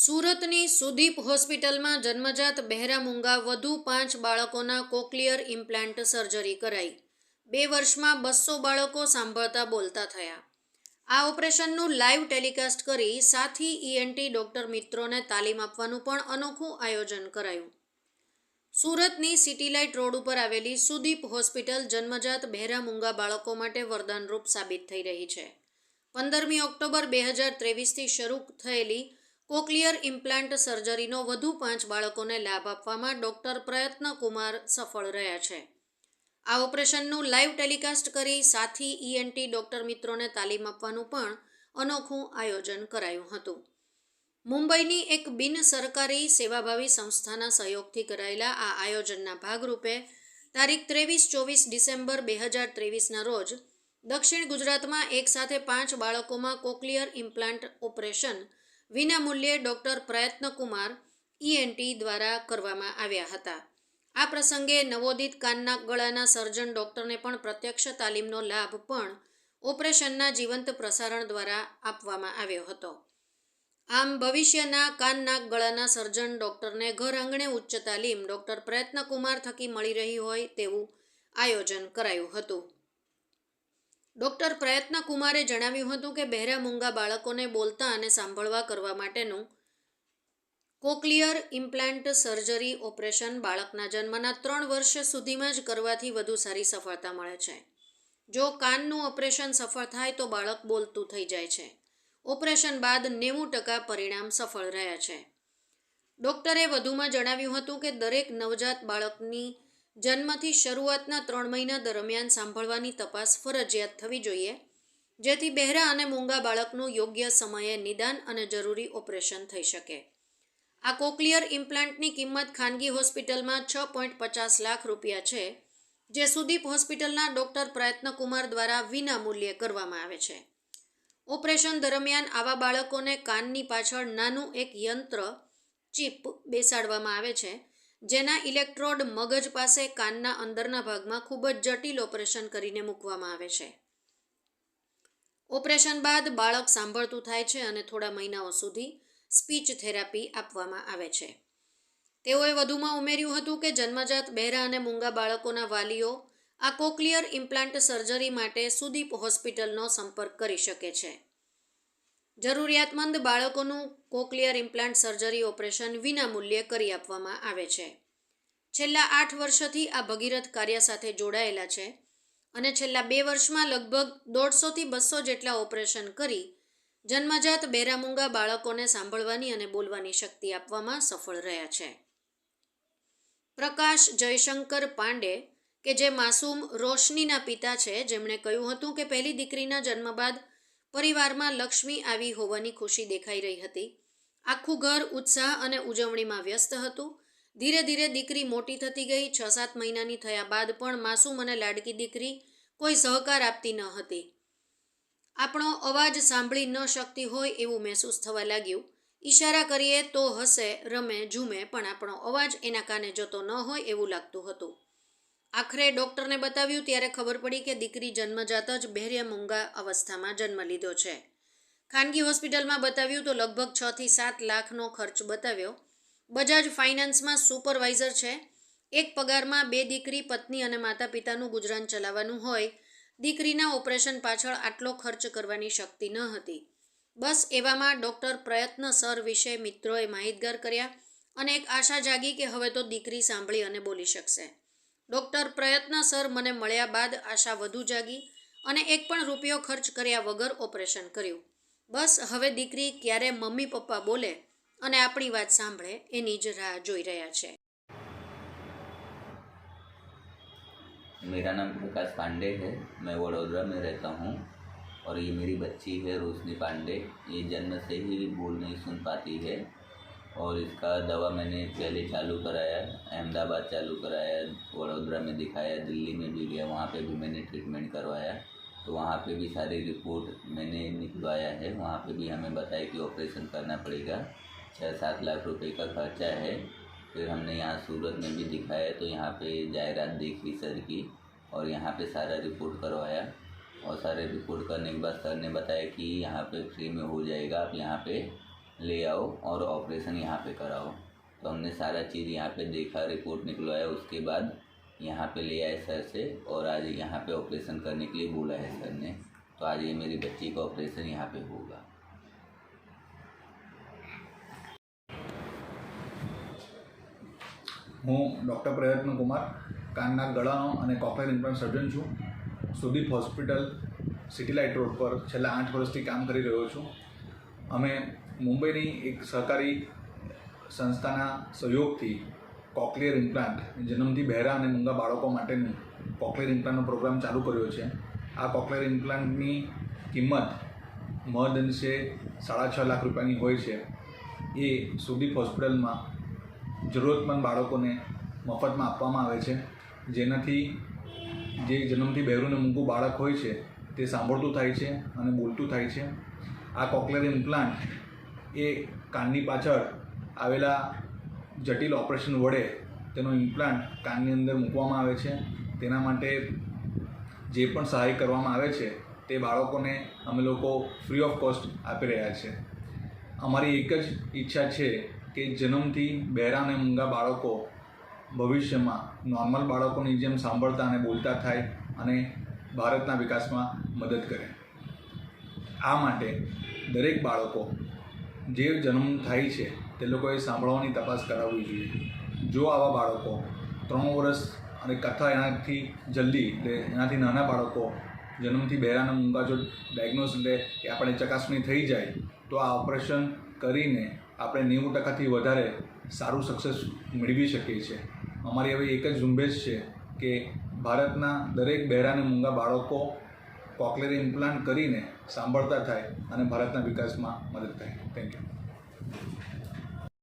સુરતની સુદીપ હોસ્પિટલમાં જન્મજાત બહેરા મૂંગા વધુ પાંચ બાળકોના કોક્લિયર ઇમ્પ્લાન્ટ સર્જરી કરાઈ. બે વર્ષમાં બસો બાળકો સાંભળતા બોલતા થયા. આ ઓપરેશનનું લાઈવ ટેલિકાસ્ટ કરી સાથી ઈએનટી ડોક્ટર મિત્રોને તાલીમ આપવાનું પણ અનોખું આયોજન કરાયું. સુરતની સિટીલાઇટ રોડ ઉપર આવેલી સુદીપ હોસ્પિટલ જન્મજાત બહેરા મૂંગા બાળકો માટે વરદાનરૂપ સાબિત થઈ રહી છે. પંદરમી ઓક્ટોબર બે હજાર ત્રેવીસથી શરૂ થયેલી કોક્લિયર ઇમ્પ્લાન્ટ સર્જરીનો વધુ પાંચ બાળકોને લાભ આપવામાં ડોક્ટર પ્રયત્ન કુમાર સફળ રહ્યા છે. આ ઓપરેશનનું લાઈવ ટેલિકાસ્ટ કરી સાથી ઈએનટી ડોક્ટર મિત્રોને તાલીમ આપવાનું પણ અનોખું આયોજન કરાયું હતું. મુંબઈની એક બિન સરકારી સેવાભાવી સંસ્થાના સહયોગથી કરાયેલા આ આયોજનના ભાગરૂપે તારીખ ત્રેવીસ ચોવીસ ડિસેમ્બર બે હજાર ત્રેવીસના રોજ દક્ષિણ ગુજરાતમાં એકસાથે પાંચ બાળકોમાં કોકલિયર ઇમ્પ્લાન્ટ ઓપરેશન વિનામૂલ્યે ડૉક્ટર પ્રયત્નકુમાર ઈએનટી દ્વારા કરવામાં આવ્યા હતા. આ પ્રસંગે નવોદિત કાનના ગળાના સર્જન ડૉક્ટરને પણ પ્રત્યક્ષ તાલીમનો લાભ પણ ઓપરેશનના જીવંત પ્રસારણ દ્વારા આપવામાં આવ્યો હતો. આમ ભવિષ્યના કાન નાક ગળાના સર્જન ડૉક્ટરને ઘર આંગણે ઉચ્ચ તાલીમ ડૉક્ટર પ્રયત્નકુમાર થકી મળી રહી હોય તેવું આયોજન કરાયું હતું. ડૉક્ટર પ્રયત્ન કુમારે જણાવ્યું હતું કે બહેરા મૂંગા બાળકોને બોલતા અને સાંભળવા કરવા માટેનું કોક્લિયર ઇમ્પ્લાન્ટ સર્જરી ઓપરેશન બાળકના જન્મના ત્રણ વર્ષ સુધીમાં જ કરવાથી વધુ સારી સફળતા મળે છે. જો કાનનું ઓપરેશન સફળ થાય તો બાળક બોલતું થઈ જાય છે. ઓપરેશન બાદ નેવું ટકા પરિણામ સફળ રહ્યા છે. ડૉક્ટરે વધુમાં જણાવ્યું હતું કે દરેક નવજાત બાળકની જન્મથી શરૂઆતના ત્રણ મહિના દરમિયાન સાંભળવાની તપાસ ફરજિયાત થવી જોઈએ, જેથી બહેરા અને મૂંગા બાળકનું યોગ્ય સમયે નિદાન અને જરૂરી ઓપરેશન થઈ શકે. આ કોક્લિયર ઇમ્પ્લાન્ટની કિંમત ખાનગી હોસ્પિટલમાં છ પોઈન્ટ પચાસ લાખ રૂપિયા છે, જે સુદીપ હોસ્પિટલના ડૉક્ટર પ્રયત્નકુમાર દ્વારા વિના મૂલ્યે કરવામાં આવે છે. ઓપરેશન દરમિયાન આવા બાળકોને કાનની પાછળ નાનું એક યંત્ર, ચિપ બેસાડવામાં આવે છે જેના ઇલેક્ટ્રોડ મગજ પાસે કાનના અંદરના ભાગમાં ખૂબ જ જટિલ ઓપરેશન કરીને મૂકવામાં આવે છે. ઓપરેશન બાદ બાળક સાંભળતું થાય છે અને થોડા મહિનાઓ સુધી સ્પીચ થેરાપી આપવામાં આવે છે. તેઓએ વધુમાં ઉમેર્યું હતું કે જન્મજાત બહેરા અને મૂંગા બાળકોના વાલીઓ આ કોક્લિયર ઇમ્પ્લાન્ટ સર્જરી માટે સુદીપ હોસ્પિટલનો સંપર્ક કરી શકે છે. જરૂરિયાતમંદ બાળકોનું કોક્લિયર ઇમ્પ્લાન્ટ સર્જરી ઓપરેશન વિનામૂલ્યે કરી આપવામાં આવે છે. છેલ્લા આઠ વર્ષથી આ ભગીરથ કાર્ય સાથે જોડાયેલા છે અને છેલ્લા બે વર્ષમાં લગભગ દોઢસોથી બસો જેટલા ઓપરેશન કરી જન્મજાત બેરામૂંગા બાળકોને સાંભળવાની અને બોલવાની શક્તિ આપવામાં સફળ રહ્યા છે. પ્રકાશ જયશંકર પાંડે, કે જે માસૂમ રોશનીના પિતા છે, જેમણે કહ્યું હતું કે પહેલી દીકરીના જન્મ બાદ પરિવારમાં લક્ષ્મી આવી હોવાની ખુશી દેખાઈ રહી હતી. આખું ઘર ઉત્સાહ અને ઉજવણીમાં વ્યસ્ત હતું. ધીરે ધીરે દીકરી મોટી થતી ગઈ. છ સાત મહિનાની થયા બાદ પણ માસૂમ અને લાડકી દીકરી કોઈ સહકાર આપતી ન હતી. આપણો અવાજ સાંભળી ન શકતી હોય એવું મહેસૂસ થવા લાગ્યું. ઈશારા કરીએ તો હસે, રમે, ઝૂમે પણ આપણો અવાજ એના કાને જતો ન હોય એવું લાગતું હતું. આખરે ડૉક્ટરને બતાવ્યું, ત્યારે ખબર પડી કે દીકરી જન્મજાત જ બહેર્ય મૂંગા અવસ્થામાં જન્મ લીધો છે. ખાનગી હોસ્પિટલમાં બતાવ્યું તો લગભગ છ થી સાત લાખનો ખર્ચ બતાવ્યો. બજાજ ફાઇનાન્સમાં સુપરવાઇઝર છે. એક પગારમાં બે દીકરી, પત્ની અને માતા પિતાનું ગુજરાન ચલાવવાનું હોય, દીકરીના ઓપરેશન પાછળ આટલો ખર્ચ કરવાની શક્તિ ન હતી. બસ એવામાં ડૉક્ટર પ્રયત્ન સર વિશે મિત્રોએ માહિતગાર કર્યા અને એક આશા જાગી કે હવે તો દીકરી સાંભળી અને બોલી શકશે. ડૉક્ટર પ્રયત્ન સર મને મળ્યા બાદ આશા વધુ જાગી અને એક પણ રૂપિયો ખર્ચ કર્યા વગર ઓપરેશન કર્યું બસ હવે દીકરી ક્યારે મમ્મી પપ્પા બોલે અને આપણી વાત સાંભળે એની જ રાહ જોઈ રહ્યા છે मेरा नाम प्रकाश पांडे है मैं वडोदरा में रहता हूँ और ये मेरी बच्ची है रोशनी पांडे ये जन्म से ही बोल नहीं सुन पाती है और इसका दवा मैंने पहले चालू कराया, अहमदाबाद चालू कराया, वडोदरा में दिखाया, दिल्ली में भी गया, वहाँ पे भी मैंने ट्रीटमेंट करवाया। तो वहाँ पे भी सारी रिपोर्ट मैंने निकलवाया है। वहाँ पे भी हमें बताया कि ऑपरेशन करना पड़ेगा। छः सात लाख रुपए का खर्चा है। फिर हमने यहाँ सूरत में भी दिखाया तो यहाँ पे जायरात देखी सर की और यहाँ पे सारा रिपोर्ट करवाया। और सारे रिपोर्ट करने के बाद सर ने बताया कि यहाँ पे फ्री में हो जाएगा, आप यहाँ पे ले आओ और ऑपरेशन यहाँ पे कराओ तो हमने सारा चीज़ यहाँ पे देखा रिपोर्ट निकलवाया उसके बाद यहाँ पे ले आए सर से और आज यहाँ पे ऑपरेशन करने के लिए बोला है सर ने तो आज ये मेरी बच्ची का ऑपरेशन यहाँ पे होगा હું ડૉક્ટર પ્રયત્ન કુમાર કાનના ગળાનો અને કોકલેર ઇમ્પ્લાન્ટ સર્જન છું Sudeep hospital city light road પર છેલ્લા આઠ વર્ષથી કામ કરી રહ્યો છું અમે મુંબઈની એક સહકારી સંસ્થાના સહયોગથી કોકલિયર ઇમ્પ્લાન્ટ જન્મથી બહેરા અને મૂંગા બાળકો માટેનું કોકલિયર ઇમ્પ્લાન્ટનો પ્રોગ્રામ ચાલુ કર્યો છે. આ કોકલિયર ઇમ્પ્લાન્ટની કિંમત મહદઅંશે સાડા છ લાખ રૂપિયાની હોય છે. એ સુદીપ હોસ્પિટલમાં જરૂરતમંદ બાળકોને મફતમાં આપવામાં આવે છે. જેનાથી જે જન્મથી બહેરું અને મૂંગું બાળક હોય છે, તે સાંભળતું થાય છે અને બોલતું થાય છે. આ કોકલેર ઇમ્પ્લાન્ટ એ કાનની પાછળ આવેલા જટિલ ઓપરેશન વડે તેનો ઇમ્પ્લાન્ટ કાનની અંદર મૂકવામાં આવે છે. તેના માટે જે પણ સહાય કરવામાં આવે છે, તે બાળકોને અમે લોકો ફ્રી ઓફ કોસ્ટ આપી રહ્યા છે. અમારી એક જ ઈચ્છા છે કે જન્મથી બહેરા અને મૂંગા બાળકો ભવિષ્યમાં નોર્મલ બાળકોની જેમ સાંભળતા અને બોલતા થાય અને ભારતના વિકાસમાં મદદ કરે. આ માટે દરેક બાળકો જે જન્મ થાય છે, તે લોકોએ સાંભળવાની તપાસ કરાવવી જોઈએ. જો આવા બાળકો ત્રણ વર્ષ અને કથા એનાથી જલ્દી, એટલે એનાથી નાના બાળકો જન્મથી બહેરાના મૂંગા જો ડાયગ્નોસ એટલે કે આપણે ચકાસણી થઈ જાય, તો આ ઓપરેશન કરીને આપણે નેવું ટકાથી વધારે સારું સક્સેસ મેળવી શકીએ છીએ. અમારી હવે એક જ ઝુંબેશ છે કે ભારતના દરેક બહેરા મૂંગા બાળકો કોકલેર ઇમ્પ્લાન્ટ કરીને સાંભળતા થાય અને ભારતના વિકાસમાં મદદ થાય. Thank you